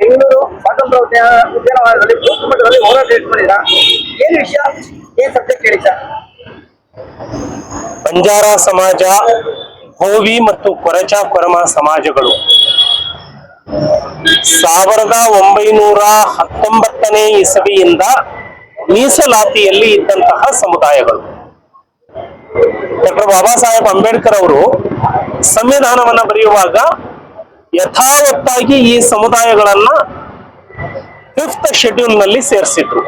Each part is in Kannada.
ಬೆಂಗಳೂರು ಉದ್ಯಾನವನದಲ್ಲಿ ಬೂತ್ ಮಟ್ಟದಲ್ಲಿ ಹೋರಾಟ ಏನ್ ವಿಷಯ? ಏನ್ ಸಬ್ಜೆಕ್ಟ್ ಬಂಜಾರ ಸಮಾಜ ಹೋವಿ ಮತ್ತು ಕೊರಚ ಕೊರಮ ಸಮಾಜಗಳು. ಸಾವಿರದ ಒಂಬೈನೂರ ಹತ್ತೊಂಬತ್ತನೇ ಇಸವಿಯಿಂದ ಮೀಸಲಾತಿಯಲ್ಲಿ ಇದ್ದಂತಹ ಸಮುದಾಯಗಳು. ಡಾಕ್ಟರ್ ಬಾಬಾ ಸಾಹೇಬ್ ಅಂಬೇಡ್ಕರ್ ಅವರು ಸಂವಿಧಾನವನ್ನ ಬರೆಯುವಾಗ ಯಥಾವತ್ತಾಗಿ ಈ ಸಮುದಾಯಗಳನ್ನ ಫಿಫ್ತ್ ಶೆಡ್ಯೂಲ್ನಲ್ಲಿ ಸೇರಿಸಿದ್ರು.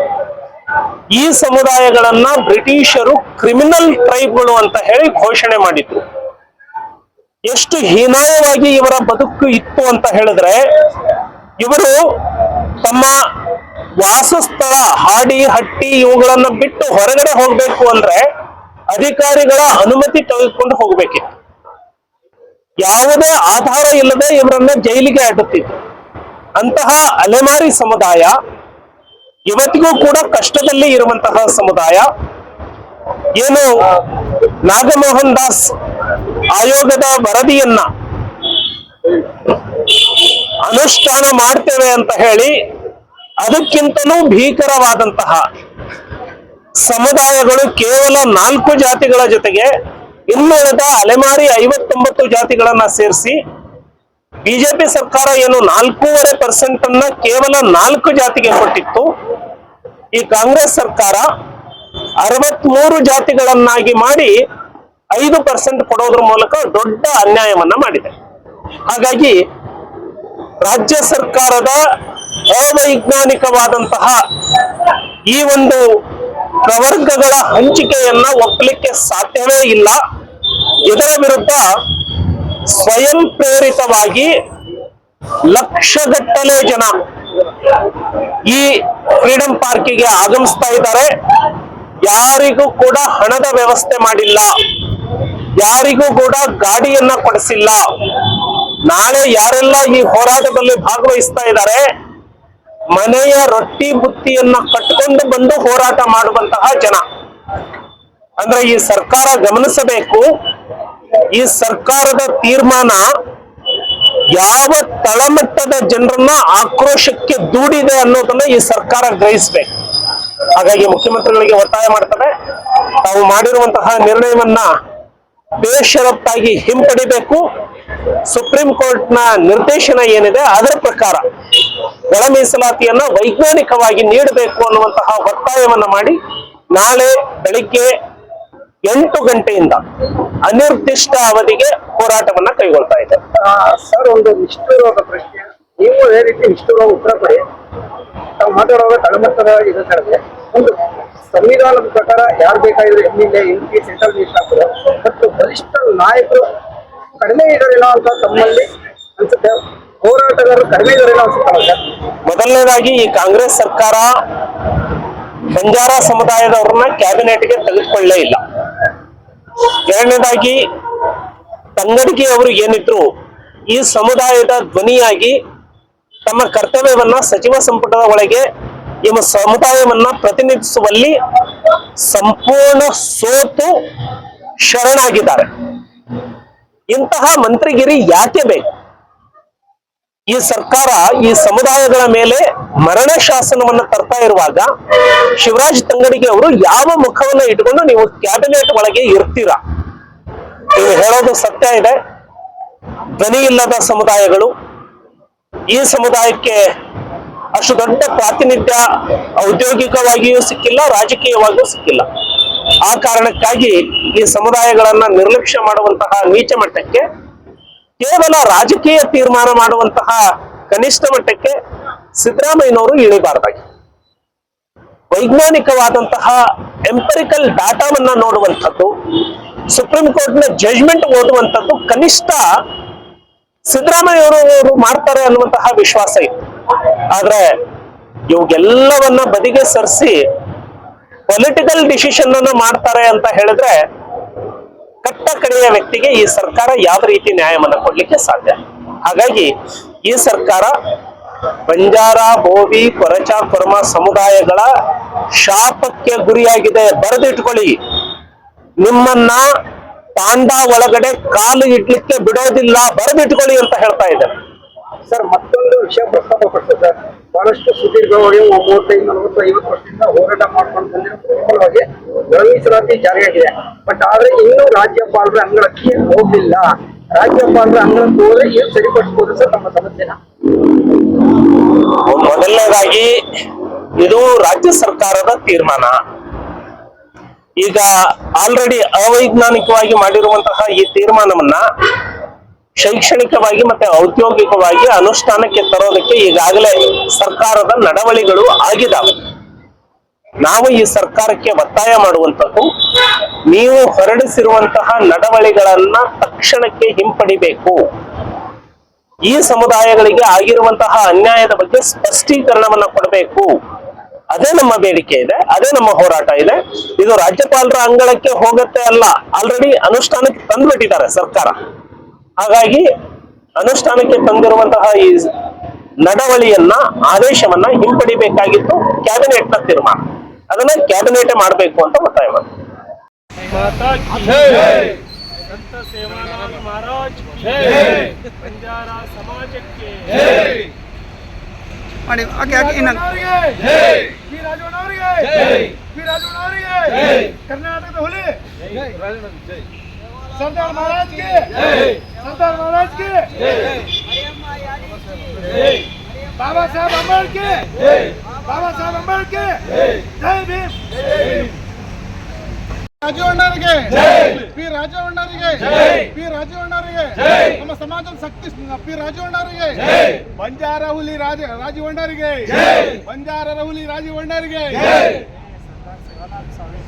ಈ ಸಮುದಾಯಗಳನ್ನ ಬ್ರಿಟಿಷರು ಕ್ರಿಮಿನಲ್ ಟ್ರೈಬ್ಗಳು ಅಂತ ಹೇಳಿ ಘೋಷಣೆ ಮಾಡಿದ್ರು. ಎಷ್ಟು ಹೀನಾಯವಾಗಿ ಇವರ ಬದುಕು ಇತ್ತು ಅಂತ ಹೇಳಿದ್ರೆ, ಇವರು ತಮ್ಮ ವಾಸಸ್ಥಳ, ಹಾಡಿ, ಹಟ್ಟಿ ಇವುಗಳನ್ನ ಬಿಟ್ಟು ಹೊರಗಡೆ ಹೋಗ್ಬೇಕು ಅಂದ್ರೆ ಅಧಿಕಾರಿಗಳ ಅನುಮತಿ ತೆಗೆದುಕೊಂಡು ಹೋಗ್ಬೇಕಿತ್ತು. ಯಾವುದೇ ಆಧಾರ ಇಲ್ಲದೆ ಇವರನ್ನ ಜೈಲಿಗೆ ಅಡ್ಡುತ್ತಿತ್ತು ಅಂತಹ ಅಲೆಮಾರಿ ಸಮುದಾಯ ಇವತ್ತಿಗೂ ಕೂಡ ಕಷ್ಟದಲ್ಲಿ ಇರುವಂತಹ ಸಮುದಾಯ. ಏನು ನಾಗಮೋಹನ್ ದಾಸ್ ಆಯೋಗದ ವರದಿಯನ್ನ ಅನುಷ್ಠಾನ ಮಾಡ್ತೇವೆ ಅಂತ ಹೇಳಿ ಅದಕ್ಕಿಂತಲೂ ಭೀಕರವಾದಂತಹ ಸಮುದಾಯಗಳು ಕೇವಲ ನಾಲ್ಕು ಜಾತಿಗಳ ಜೊತೆಗೆ ಇನ್ನುಳಿದ ಅಲೆಮಾರಿ ಐವತ್ತೊಂಬತ್ತು ಜಾತಿಗಳನ್ನ ಸೇರಿಸಿ ಬಿಜೆಪಿ ಸರ್ಕಾರ ಏನು ನಾಲ್ಕೂವರೆ ಪರ್ಸೆಂಟ್ ಅನ್ನ ಕೇವಲ ನಾಲ್ಕು ಜಾತಿಗೆ ಕೊಟ್ಟಿತ್ತು. ಈ ಕಾಂಗ್ರೆಸ್ ಸರ್ಕಾರ ಅರವತ್ಮೂರು ಜಾತಿಗಳನ್ನಾಗಿ ಮಾಡಿ ಐದು ಪರ್ಸೆಂಟ್ ಕೊಡೋದ್ರ ಮೂಲಕ ದೊಡ್ಡ ಅನ್ಯಾಯವನ್ನ ಮಾಡಿದೆ. ಹಾಗಾಗಿ ರಾಜ್ಯ ಸರ್ಕಾರದ ಅವೈಜ್ಞಾನಿಕವಾದಂತಹ ಈ ಒಂದು ಪ್ರವರ್ಗಗಳ ಹಂಚಿಕೆಯನ್ನ ಒಪ್ಪಲಿಕ್ಕೆ ಸಾಧ್ಯವೇ ಇಲ್ಲ. ಇದರ ವಿರುದ್ಧ ಸ್ವಯಂ ಪ್ರೇರಿತವಾಗಿ ಲಕ್ಷಗಟ್ಟಲೆ ಜನ ಈ ಫ್ರೀಡಂ ಪಾರ್ಕಿಗೆ ಆಗಮಿಸ್ತಾ ಇದ್ದಾರೆ. ಯಾರಿಗೂ ಕೂಡ ಹಣದ ವ್ಯವಸ್ಥೆ ಮಾಡಿಲ್ಲ. ಯಾರಿಗೂ ಕೂಡ ಗಾಡಿಯನ್ನ ಕೊಡಿಸಿಲ್ಲ. ನಾಳೆ ಯಾರೆಲ್ಲ ಈ ಹೋರಾಟದಲ್ಲಿ ಭಾಗವಹಿಸ್ತಾ ಇದ್ದಾರೆ ಮನೆಯ ರೊಟ್ಟಿ ಬುತ್ತಿಯನ್ನ ಕಟ್ಕೊಂಡು ಬಂದು ಹೋರಾಟ ಮಾಡುವಂತಹ ಜನ. ಅಂದ್ರೆ ಈ ಸರ್ಕಾರ ಗಮನಿಸಬೇಕು, ಈ ಸರ್ಕಾರದ ತೀರ್ಮಾನ ಯಾವ ತಳಮಟ್ಟದ ಜನರನ್ನ ಆಕ್ರೋಶಕ್ಕೆ ದೂಡಿದೆ ಅನ್ನೋದನ್ನ ಈ ಸರ್ಕಾರ ಗ್ರಹಿಸಬೇಕು. ಹಾಗಾಗಿ ಮುಖ್ಯಮಂತ್ರಿಗಳಿಗೆ ಒತ್ತಾಯ ಮಾಡ್ತವೆ. ತಾವು ಮಾಡಿರುವಂತಹ ನಿರ್ಣಯವನ್ನ ಬೇಷರತ್ತಾಗಿ ಹಿಂಪಡಿಬೇಕು. ಸುಪ್ರೀಂ ಕೋರ್ಟ್ನ ನಿರ್ದೇಶನ ಏನಿದೆ ಅದರ ಪ್ರಕಾರ ಒಳ ಮೀಸಲಾತಿಯನ್ನ ವೈಜ್ಞಾನಿಕವಾಗಿ ನೀಡಬೇಕು ಅನ್ನುವಂತಹ ಒತ್ತಾಯವನ್ನ ಮಾಡಿ ನಾಳೆ ಬೆಳಿಗ್ಗೆ ಎಂಟು ಗಂಟೆಯಿಂದ ಅನಿರ್ದಿಷ್ಟ ಅವಧಿಗೆ ಹೋರಾಟವನ್ನ ಕೈಗೊಳ್ತಾ ಇದೆ. ಸರ್, ಒಂದು ನಿಷ್ಠುರವಾದ ಪ್ರಶ್ನೆ. ನೀವು ಅದೇ ರೀತಿ ನಿಷ್ಠುರವಾದ ಉತ್ತರ ಕೊಡಿ. ತಾವು ಮಾತಾಡುವಾಗ ತಳಮಟ್ಟದ ಇದು ಹೇಳಿದ್ರೆ ಒಂದು ಸಂವಿಧಾನದ ಪ್ರಕಾರ ಯಾರು ಬೇಕಾಗಿದ್ರೆ M L M P central minister ಮತ್ತು ಬಲಿಷ್ಠ ನಾಯಕರು ಕಡಿಮೆ ಇದಾರೇನೋ ಅಂತ ತಮ್ಮಲ್ಲಿ ಅನ್ಸುತ್ತೆ? ಹೋರಾಟಗಾರರು ಕಡಿಮೆ ಇದ್ದಾರೆ ಮೊದಲನೇದಾಗಿ ಈ ಕಾಂಗ್ರೆಸ್ ಸರ್ಕಾರ ಬಂಜಾರ ಸಮುದಾಯದವರನ್ನ ಕ್ಯಾಬಿನೆಟ್ಗೆ ತೆಗೆದುಕೊಳ್ಳೇ ಇಲ್ಲ. ಎರಡನೇದಾಗಿ ತಂಗಡಿಗೆ ಅವರು ಏನಿದ್ರು ಈ ಸಮುದಾಯದ ಧ್ವನಿಯಾಗಿ ತಮ್ಮ ಕರ್ತವ್ಯವನ್ನ ಸಚಿವ ಸಂಪುಟದ ಒಳಗೆ ಈ ಸಮುದಾಯವನ್ನ ಪ್ರತಿನಿಧಿಸುವಲ್ಲಿ ಸಂಪೂರ್ಣ ಸೋತು ಶರಣಾಗಿದ್ದಾರೆ. ಇಂತಹ ಮಂತ್ರಿಗಿರಿ ಯಾಕೆ ಬೇಕು? ಈ ಸರ್ಕಾರ ಈ ಸಮುದಾಯಗಳ ಮೇಲೆ ಮರಣ ಶಾಸನವನ್ನು ತರ್ತಾ ಇರುವಾಗ ಶಿವರಾಜ್ ತಂಗಡಿಗೆ ಅವರು ಯಾವ ಮುಖವನ್ನ ಇಟ್ಕೊಂಡು ನೀವು ಕ್ಯಾಬಿನೆಟ್ ಒಳಗೆ ಇರ್ತೀರಾ? ನೀವು ಹೇಳೋದು ಸತ್ಯ ಇದೆ. ಧ್ವನಿ ಇಲ್ಲದ ಸಮುದಾಯಗಳು, ಈ ಸಮುದಾಯಕ್ಕೆ ಅಷ್ಟು ದೊಡ್ಡ ಪ್ರಾತಿನಿಧ್ಯ ಔದ್ಯೋಗಿಕವಾಗಿಯೂ ಸಿಕ್ಕಿಲ್ಲ, ರಾಜಕೀಯವಾಗಿಯೂ ಸಿಕ್ಕಿಲ್ಲ. ಆ ಕಾರಣಕ್ಕಾಗಿ ಈ ಸಮುದಾಯಗಳನ್ನ ನಿರ್ಲಕ್ಷ್ಯ ಮಾಡುವಂತಹ ನೀಚ ಮಟ್ಟಕ್ಕೆ ಕೇವಲ ರಾಜಕೀಯ ತೀರ್ಮಾನ ಮಾಡುವಂತಹ ಕನಿಷ್ಠ ಮಟ್ಟಕ್ಕೆ ಸಿದ್ದರಾಮಯ್ಯನವರು ಇಳಿಬಾರ್ದಾಗಿ. ವೈಜ್ಞಾನಿಕವಾದಂತಹ ಎಂಪರಿಕಲ್ ಡಾಟಾವನ್ನ ನೋಡುವಂಥದ್ದು, ಸುಪ್ರೀಂ ಕೋರ್ಟ್ನ ಜಜ್ಮೆಂಟ್ ಓದುವಂಥದ್ದು ಕನಿಷ್ಠ ಸಿದ್ದರಾಮಯ್ಯವರು ಮಾಡ್ತಾರೆ ಅನ್ನುವಂತಹ ವಿಶ್ವಾಸ ಇತ್ತು ಆದ್ರೆ ಇವುಗೆಲ್ಲವನ್ನ ಬದಿಗೆ ಸರಿಸಿ ಪೊಲಿಟಿಕಲ್ ಡಿಸಿಷನ್ ಅನ್ನ ಮಾಡ್ತಾರೆ ಅಂತ ಹೇಳಿದ್ರೆ ಕಟ್ಟ ಕಡೆಯ ವ್ಯಕ್ತಿಗೆ ಈ ಸರ್ಕಾರ ಯಾವ ರೀತಿ ನ್ಯಾಯವನ್ನ ಕೊಡ್ಲಿಕ್ಕೆ ಸಾಧ್ಯ? ಹಾಗಾಗಿ ಈ ಸರ್ಕಾರ ಬಂಜಾರ ಬೋವಿ ಕೊರಚ, ಕೊರಮ ಸಮುದಾಯಗಳ ಶಾಪಕ್ಕೆ ಗುರಿಯಾಗಿದೆ. ಬರೆದಿಟ್ಕೊಳ್ಳಿ. ನಿಮ್ಮನ್ನ ತಾಂಡ ಒಳಗಡೆ ಕಾಲು ಇಡ್ಲಿಕ್ಕೆ ಬಿಡೋದಿಲ್ಲ. ಬರೆದಿಟ್ಕೊಳ್ಳಿ ಅಂತ ಹೇಳ್ತಾ ಇದ್ದಾರೆ. ಸರ್, ಮತ್ತೊಂದು ವಿಷಯ ಪ್ರಸ್ತಾಪ ಪಡಿಸ್ತದೆ ಸರ್ ಬಹಳಷ್ಟು ಸುದೀರ್ಘವಾಗಿ ಮೂವತ್ತೈದು ನಲವತ್ತು ಐವತ್ತು ವರ್ಷದಿಂದ ಹೋರಾಟ ಮಾಡ್ಕೊಂಡು ಬಂದಿರೋ ಪ್ರಮುಖವಾಗಿ ಜಾರಿಯಾಗಿದೆ ಬಟ್ ಆದ್ರೆ ಇನ್ನೂ ರಾಜ್ಯಪಾಲರ ಅಂಗಳಕ್ಕೆ ಹೋಗಿಲ್ಲ ರಾಜ್ಯಪಾಲರ ಅಂಗಳಕ್ಕೆ ಹೋದ್ರೆ ಏನು ಸರಿಪಡಿಸಬಹುದು ಸರ್ ನಮ್ಮ ಸಮಸ್ಯೆನ? ಮೊದಲನೇದಾಗಿ ಇದು ರಾಜ್ಯ ಸರ್ಕಾರದ ತೀರ್ಮಾನ. ಈಗ ಆಲ್ರೆಡಿ ಅವೈಜ್ಞಾನಿಕವಾಗಿ ಮಾಡಿರುವಂತಹ ಈ ತೀರ್ಮಾನವನ್ನ ಶೈಕ್ಷಣಿಕವಾಗಿ ಮತ್ತೆ ಔದ್ಯೋಗಿಕವಾಗಿ ಅನುಷ್ಠಾನಕ್ಕೆ ತರೋದಕ್ಕೆ ಈಗಾಗಲೇ ಸರ್ಕಾರದ ನಡವಳಿಗಳು ಆಗಿದಾವೆ. ನಾವು ಈ ಸರ್ಕಾರಕ್ಕೆ ಒತ್ತಾಯ ಮಾಡುವಂತದ್ದು ನೀವು ಹೊರಡಿಸಿರುವಂತಹ ನಡವಳಿಗಳನ್ನ ತಕ್ಷಣಕ್ಕೆ ಹಿಂಪಡಿಬೇಕು. ಈ ಸಮುದಾಯಗಳಿಗೆ ಆಗಿರುವಂತಹ ಅನ್ಯಾಯದ ಬಗ್ಗೆ ಸ್ಪಷ್ಟೀಕರಣವನ್ನ ಕೊಡಬೇಕು. ಅದೇ ನಮ್ಮ ಬೇಡಿಕೆ ಇದೆ, ಅದೇ ನಮ್ಮ ಹೋರಾಟ ಇದೆ. ಇದು ರಾಜ್ಯಪಾಲರ ಅಂಗಳಕ್ಕೆ ಹೋಗತ್ತೆ ಅಲ್ಲ. ಆಲ್ರೆಡಿ ಅನುಷ್ಠಾನಕ್ಕೆ ತಂದ್ಬಿಟ್ಟಿದ್ದಾರೆ ಸರ್ಕಾರ. ಹಾಗಾಗಿ ಅನುಷ್ಠಾನಕ್ಕೆ ತಂದಿರುವಂತಹ ಈ ನಡವಳಿಯನ್ನ ಆದೇಶವನ್ನ ಹಿಂಪಡಿಬೇಕಾಗಿತ್ತು ಕ್ಯಾಬಿನೆಟ್ನ ತೀರ್ಮಾನ. ಅದನ್ನ ಕ್ಯಾಬಿನೆಟ್ ಮಾಡಬೇಕು ಅಂತ ಒತ್ತಾಯ ಮಾಡ್ತಾರೆ ಮಹಾರಾಜ್ ಸಮಾಜಕ್ಕೆ ಕರ್ನಾಟಕದ ಹುಲಿ ಜೈ ಸರ್ದಾರ್ ಮಹಾರಾಜ್ಗೆ ಜೈ ಸರ್ದಾರ್ ಮಹಾರಾಜ್ಗೆ ಜೈ ಬಾಬಾ ಸಾಹೇಬ್ ಅಂಬೇಡ್ಕರ್ ಜೈ ಬಾಬಾ ಸಾಹೇಬ್ ಅಂಬೇಡ್ಕರ್ ಜೈ ಭೀಮ್ ರಾಜವಣ್ಣರಿಗೆ ಪಿ ರಾಜವಣ್ಣರಿಗೆ ಪಿ ರಾಜವಣ್ಣರಿಗೆ ನಮ್ಮ ಸಮಾಜದ ಶಕ್ತಿ ಪಿ ರಾಜವಣ್ಣರಿಗೆ ಬಂಜಾರ ಹುಲಿ ರಾಜ ರಾಜವಣ್ಣರಿಗೆ ಬಂಜಾರರ ಹುಲಿ ರಾಜವಣ್ಣರಿಗೆ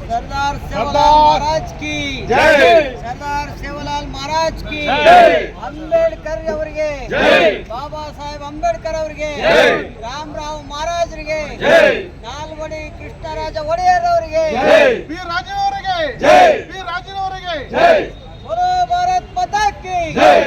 सरदार सेवालाल महाराज की। जय। सरदार सेवालाल महाराज की। जय। अंबेडकर ಅವರಿಗೆ जय। बाबा साहेब अंबेडकर ಅವರಿಗೆ जय। रामराव महाराज ರಿಗೆ जय। ನಾಲ್ಗೊಡಿ ಕೃಷ್ಣರಾಜ ಒಡೆಯರ್ ಅವರಿಗೆ जय। वीर ರಾಜನ ಅವರಿಗೆ जय। वीर ರಾಜನ ಅವರಿಗೆ जय। ಬೋಲೋ ಭಾರತ ಮಾತಾ ಕೀ जय।